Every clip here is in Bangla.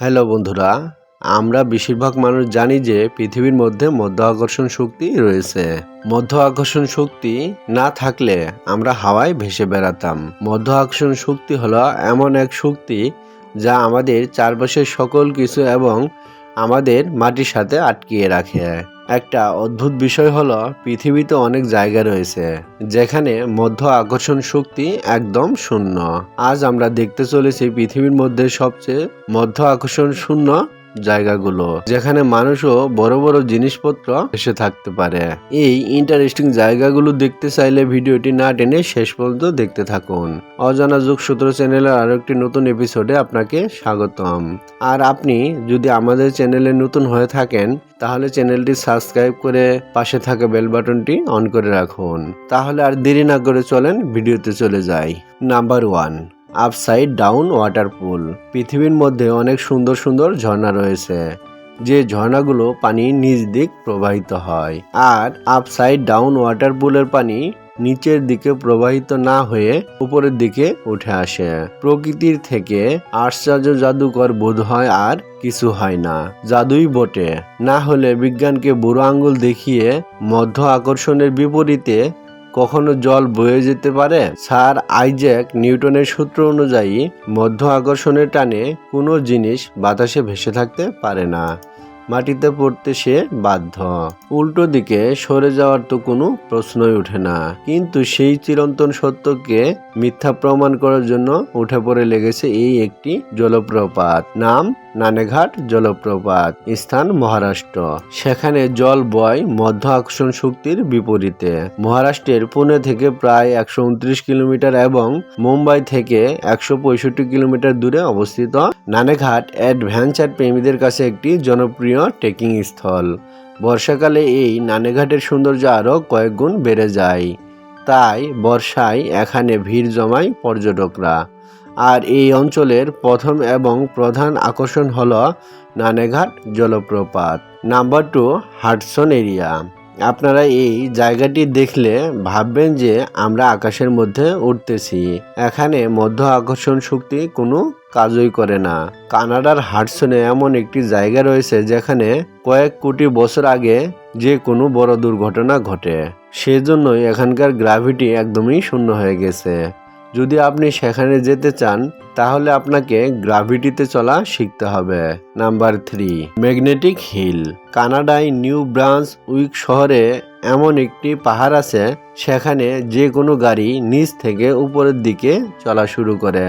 হ্যালো বন্ধুরা, আমরা বেশিরভাগ মানুষ জানি যে পৃথিবীর মধ্যে মধ্য আকর্ষণ শক্তি রয়েছে। মধ্য আকর্ষণ শক্তি না থাকলে আমরা হাওয়ায় ভেসে বেড়াতাম। মধ্য আকর্ষণ শক্তি হলো এমন এক শক্তি যা আমাদের চারপাশের সকল কিছু এবং আমাদের মাটির সাথে আটকিয়ে রাখে। একটা অদ্ভুত বিষয় হলো, পৃথিবীতে অনেক জায়গা রয়েছে, যেখানে মধ্য আকর্ষণ শক্তি একদম শূন্য। আজ আমরা দেখতে চলেছি পৃথিবীর মধ্যে সবচেয়ে মধ্য আকর্ষণ শূন্য জায়গাগুলো, যেখানে মানুষও বড় বড় জিনিসপত্র এসে থাকতে পারে। এই ইন্টারেস্টিং জায়গাগুলো দেখতে চাইলে ভিডিওটি না টেনে শেষ পর্যন্ত দেখতে থাকুন। অজানা যুগ সূত্র চ্যানেলের আরও একটি নতুন এপিসোডে আপনাকে স্বাগতম। আর আপনি যদি আমাদের চ্যানেলে নতুন হয়ে থাকেন, তাহলে চ্যানেলটি সাবস্ক্রাইব করে পাশে থাকা বেল বাটনটি অন করে রাখুন। তাহলে আর দেরি না করে চলেন, ভিডিওতে চলে যাই। Number one upside down waterfall পৃথিবীর মধ্যে অনেক সুন্দর সুন্দর ঝর্ণা রয়েছে, যে ঝর্ণাগুলো পানি নিচ দিক প্রবাহিত হয়। আর আপসাইড ডাউন ওয়াটারপুলের পানি নিচের দিকে প্রবাহিত না হয়ে উপরের দিকে উঠে আসে। প্রকৃতির থেকে আশ্চর্য জাদুকর বোধ হয় আর কিছু হয় না। জাদুই বটে। না হলে বিজ্ঞানকে বুড়ো আঙ্গুল দেখিয়ে মধ্য আকর্ষণের বিপরীতে কখনো জল বয়ে যেতে পারে? স্যার আইজ্যাক নিউটনের সূত্র অনুযায়ী মধ্য আকর্ষণের টানে কোনো জিনিস বাতাসে ভেসে থাকতে পারে না। মাটিতে পড়তে সে বাধ্য। উল্টো দিকে সরে যাওয়ার তো কোনো প্রশ্নই ওঠে না। কিন্তু সেই চিরন্তন সত্যকে মিথ্যা প্রমাণ করার জন্য উঠে পড়ে লেগেছে এই একটি জলপ্রপাত। নাম নানেঘাট জলপ্রপাত স্থান মহারাষ্ট্র। সেখানে জল বয় মধ্য আকর্ষণ শক্তির বিপরীতে। মহারাষ্ট্রের পুনে থেকে প্রায় একশো উনত্রিশ কিলোমিটার এবং মুম্বাই থেকে একশো পঁয়ষট্টি কিলোমিটার দূরে অবস্থিত নানেঘাট অ্যাডভেঞ্চার প্রেমীদের কাছে একটি জনপ্রিয় ট্রেকিং স্থল। বর্ষাকালে এই নানেঘাটের সৌন্দর্য আরও কয়েক গুণ বেড়ে যায়। তাই বর্ষায় এখানে ভিড় জমায় পর্যটকরা। আর এই অঞ্চলের প্রথম এবং প্রধান আকর্ষণ হল নানেঘাট জলপ্রপাত। Number two Hudson area. আপনারা এই জায়গাটি দেখলে ভাববেন যে আমরা আকাশের মধ্যে উঠতেছি। এখানে মধ্য আকর্ষণ শক্তি কোনো কাজই করে না। কানাডার হাডসনে এমন একটি জায়গা রয়েছে যেখানে কয়েক কোটি বছর আগে যে কোনো বড় দুর্ঘটনা ঘটে। সেজন্যই এখানকার গ্রাভিটি একদমই শূন্য হয়ে গেছে। যদি আপনি সেখানে যেতে চান, তাহলে আপনাকে গ্রাভিটিতে চলা শিখতে হবে। Number three, magnetic hill. কানাডায় নিউ ব্রাঞ্চ উইক শহরে এমন একটি পাহাড় আছে, সেখানে যে কোনো গাড়ি নিচ থেকে উপরের দিকে চলা শুরু করে।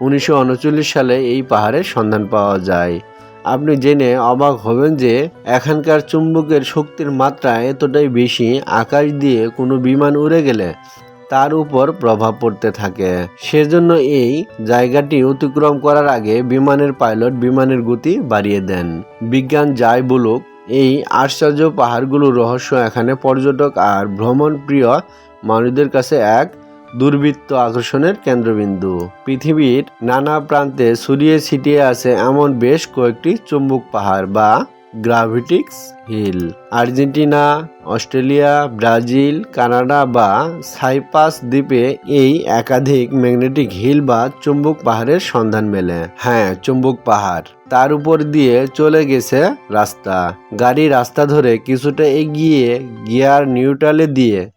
উনিশশো উনচল্লিশ সালে এই পাহাড়ের সন্ধান পাওয়া যায়। আপনি জেনে অবাক হবেন যে, এখানকার চুম্বকের শক্তির মাত্রা এতটাই বেশি, আকাশ দিয়ে কোনো বিমান উড়ে গেলে তার উপর প্রভাব পড়তে থাকে। সেজন্য এই জায়গাটি অতিক্রম করার আগে বিমানের পাইলট বিমানের গতি বাড়িয়ে দেন। বিজ্ঞান যাই বলুক, এই আশ্চর্য পাহাড়গুলোর রহস্য এখানে পর্যটক আর ভ্রমণ প্রিয় মানুষদের কাছে এক দুর্বৃত্ত আকর্ষণের কেন্দ্রবিন্দু। পৃথিবীর নানা প্রান্তে ছড়িয়ে ছিটিয়ে আছে এমন বেশ কয়েকটি চুম্বক পাহাড় বা গ্রাভিটিক্স hill. Argentina, Australia, Brazil, Canada বা সাইপাস দ্বীপে এই একাধিক ম্যাগনেটিক হিল বা চুম্বক পাহাড়ের সন্ধান মেলে। হ্যাঁ চুম্বক পাহাড়। তার উপর দিয়ে চলে গেছে রাস্তা। গাড়ি রাস্তা ধরে কিছুটা এগিয়ে গিয়ার নিউট্রালে দিয়ে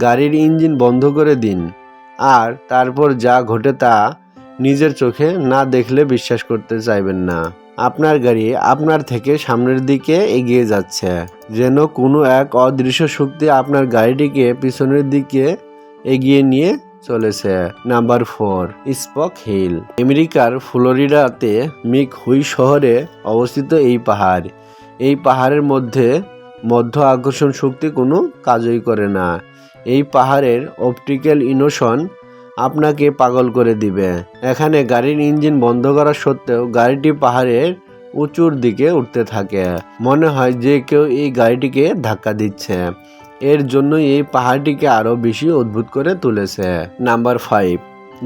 গাড়ির ইঞ্জিন বন্ধ করে দিন। আর তারপর যা ঘটে তা নিজের চোখে না দেখলে বিশ্বাস করতে চাইবেন না। আপনার গাড়ি আপনার থেকে সামনের দিকে এগিয়ে যাচ্ছে। যেন কোনো এক অদৃশ্য শক্তি আপনার গাড়িটিকে পিছনের দিকে এগিয়ে নিয়ে চলেছে। Number four, spook hill. আমেরিকার ফ্লোরিডাতে মিক হুই শহরে অবস্থিত এই পাহাড়। এই পাহাড়ের মধ্যে মধ্য আকর্ষণ শক্তি কোনো কাজই করে না। এই পাহাড়ের অপটিক্যাল ইনোশন আপনাকে পাগল করে দিবে। এখানে গাড়ির ইঞ্জিন বন্ধ করা সত্ত্বেও গাড়িটি পাহাড়ের উঁচুর দিকে উঠতে থাকে। মনে হয় যে কেউ এই গাড়িটিকে ধাক্কা দিচ্ছে। এর জন্যই এই পাহাড়টিকে আরও বেশি অদ্ভুত করে তুলেছে। Number five,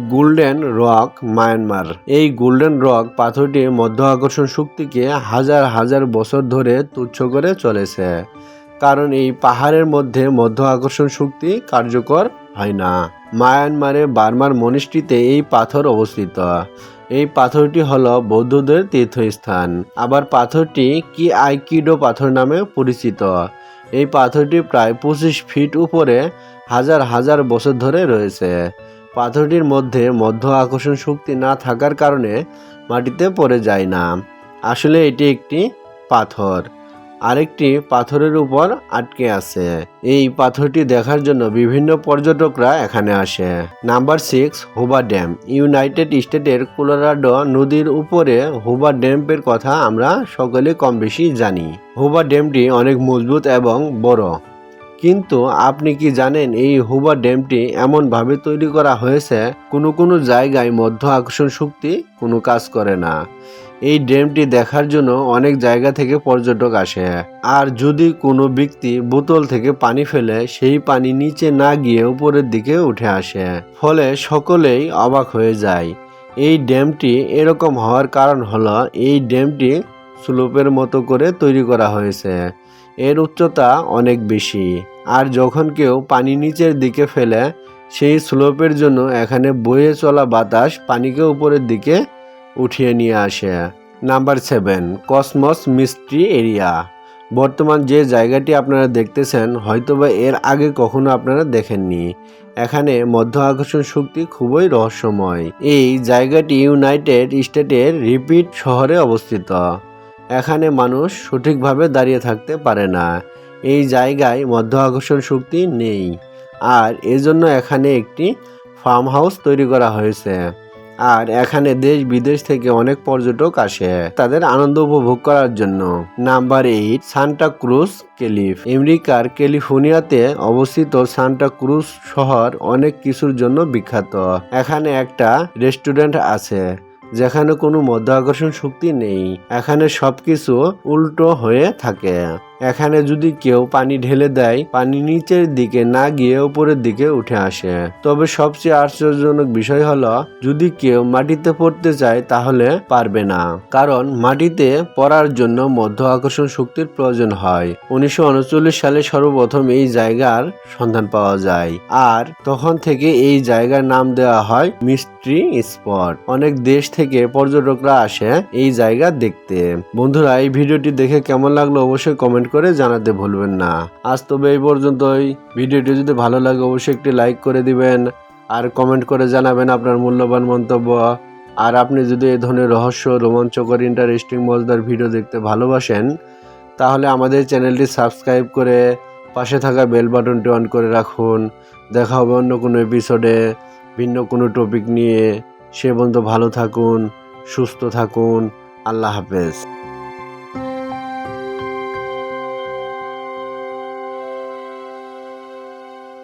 golden rock, Myanmar. এই গোল্ডেন রক পাথরটি মধ্য আকর্ষণ শক্তিকে হাজার হাজার বছর ধরে তুচ্ছ করে চলেছে। কারণ এই পাহাড়ের মধ্যে মধ্য আকর্ষণ শক্তি কার্যকর হয় না। মায়ানমারে বার্মার মনিষ্টিতে এই পাথর অবস্থিত। এই পাথরটি হল বৌদ্ধদের তীর্থস্থান। আবার পাথরটি কি আইকিডো পাথর নামে পরিচিত। এই পাথরটি প্রায় পঁচিশ ফিট উপরে হাজার হাজার বছর ধরে রয়েছে। পাথরটির মধ্যে মধ্য আকর্ষণ শক্তি না থাকার কারণে মাটিতে পড়ে যায় না। আসলে এটি একটি পাথর। আরেকটি পাথরের উপর আটকে আছে। এই পাথরটি দেখার জন্য বিভিন্ন পর্যটকরা এখানে আসে। Number six, Hoover dam. United স্টেটের কোলোরাডো নদীর উপরে হুবা ড্যাম্পের কথা আমরা সকলে কম বেশি জানি। হুবা ড্যামটি অনেক মজবুত এবং বড়। কিন্তু আপনি কি জানেন এই হুবা ড্যামটি এমনভাবে তৈরি করা হয়েছে? কোনো কোনো জায়গায় মধ্য আকর্ষণ শক্তি কোনো কাজ করে না। এই ড্যামটি দেখার জন্য অনেক জায়গা থেকে পর্যটক আসে। আর যদি কোনো ব্যক্তি বোতল থেকে পানি ফেলে, সেই পানি নিচে না গিয়ে উপরের দিকে উঠে আসে, ফলে সকলেই অবাক হয়ে যায়। এই ড্যামটি এরকম হওয়ার কারণ হলো, এই ড্যামটি স্লোপের মতো করে তৈরি করা হয়েছে। এর উচ্চতা অনেক বেশি। আর যখন কেউ পানি নিচের দিকে ফেলে, সেই স্লোপের জন্য এখানে বয়ে চলা বাতাস পানিকে উপরের দিকে উঠিয়ে নিয়ে আসে। Number seven, cosmos mystery area. বর্তমান যে জায়গাটি আপনারা দেখতেছেন, হয়তোবা এর আগে কখনো আপনারা দেখেননি। এখানে মধ্য আকর্ষণ শক্তি খুবই রহস্যময়। এই জায়গাটি ইউনাইটেড স্টেটের রিপিট শহরে অবস্থিত। এখানে মানুষ সঠিকভাবে দাঁড়িয়ে থাকতে পারে না। এই জায়গায় মধ্য আকর্ষণ শক্তি নেই। আর এজন্য এখানে একটি ফার্ম হাউস তৈরি করা হয়েছে। আর এখানে দেশ বিদেশ থেকে অনেক পর্যটক আসে। তাদের আনন্দ উপভোগ করার জন্য। নাম্বার এইট, সান্টা ক্রুজ ক্যালিফ আমেরিকার ক্যালিফোর্নিয়াতে অবস্থিত সান্টা ক্রুজ শহর অনেক কিছুর জন্য বিখ্যাত। এখানে একটা রেস্টুরেন্ট আছে, যেখানে কোনো মধ্য আকর্ষণ শক্তি নেই। এখানে সবকিছু উল্টো হয়ে থাকে। এখানে যদি কেউ পানি ঢেলে দেয়, পানি নিচের দিকে না গিয়ে উপরের দিকে উঠে আসে। তবে সবচেয়ে আশ্চর্যজনক বিষয় হলো, যদি কেউ মাটিতে পড়তে চায়, তাহলে পারবে না। কারণ মাটিতে পড়ার জন্য মধ্য আকর্ষণ শক্তির প্রয়োজন হয়। উনিশশো সালে সর্বপ্রথম এই জায়গার সন্ধান পাওয়া যায়। আর তখন থেকে এই জায়গার নাম দেওয়া হয় মিস্ট্রি স্পট। অনেক দেশ থেকে পর্যটকরা আসে এই জায়গা দেখতে। বন্ধুরা, এই ভিডিওটি দেখে কেমন লাগল অবশ্যই কমেন্ট করে জানাতে ভুলবেন না। আজ তবে এই পর্যন্তই। ভিডিওটি যদি ভালো লাগে, অবশ্যই একটি লাইক করে দিবেন আর কমেন্ট করে জানাবেন আপনার মূল্যবান মন্তব্য। আর আপনি যদি এই ধরনের রহস্য, রোমাঞ্চকর ইন্টারেস্টিং, মজাদার ভিডিও দেখতে ভালোবাসেন, তাহলে আমাদের চ্যানেলটি সাবস্ক্রাইব করে পাশে থাকা বেল বাটনটি অন করে রাখুন। দেখা হবে অন্য কোনো এপিসোডে ভিন্ন কোনো টপিক নিয়ে। সে পর্যন্ত ভালো থাকুন, সুস্থ থাকুন। আল্লাহ হাফেজ।